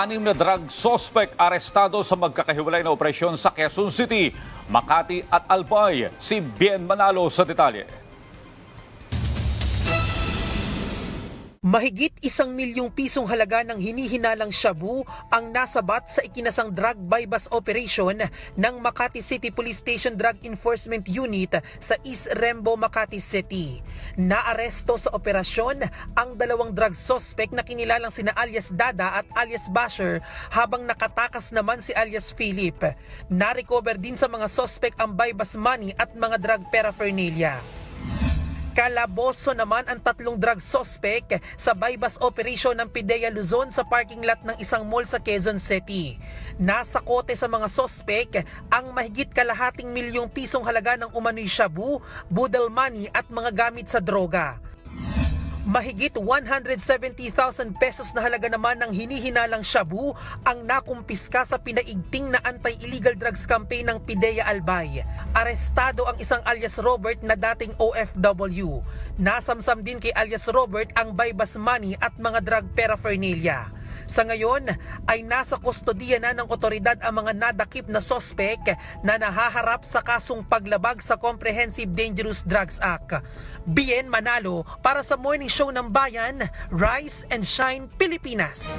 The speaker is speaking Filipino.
anim na drug suspect arestado sa magkakahiwalay na operasyon sa Quezon City, Makati at Albay. Si Bien Manalo sa detalye. Mahigit isang milyong pisong halaga ng hinihinalang shabu ang nasabat sa ikinasang drug bypass operation ng Makati City Police Station Drug Enforcement Unit sa East Rembo, Makati City. Naaresto sa operasyon ang dalawang drug suspect na kinilalang sina alias Dada at alias Basher habang nakatakas naman si alias Philip. Na-recover din sa mga suspect ang bypass money at mga drug paraphernalia. Kalaboso naman ang tatlong drug suspect sa bypass operation ng Pidea Luzon sa parking lot ng isang mall sa Quezon City. Nasa kote sa mga suspect ang mahigit kalahating milyong pisong halaga ng umano'y shabu, budal money at mga gamit sa droga. Mahigit 170,000 pesos na halaga naman ng hinihinalang shabu ang nakumpiska sa pinaigting na anti-illegal drugs campaign ng Pidea Albay. Arestado ang isang alias Robert na dating OFW. Nasamsam din kay alias Robert ang bypass money at mga drug paraphernalia. Sa ngayon ay nasa kustodiya na ng otoridad ang mga nadakip na sospek na nahaharap sa kasong paglabag sa Comprehensive Dangerous Drugs Act. Bien Manalo para sa Morning Show ng Bayan, Rise and Shine Pilipinas.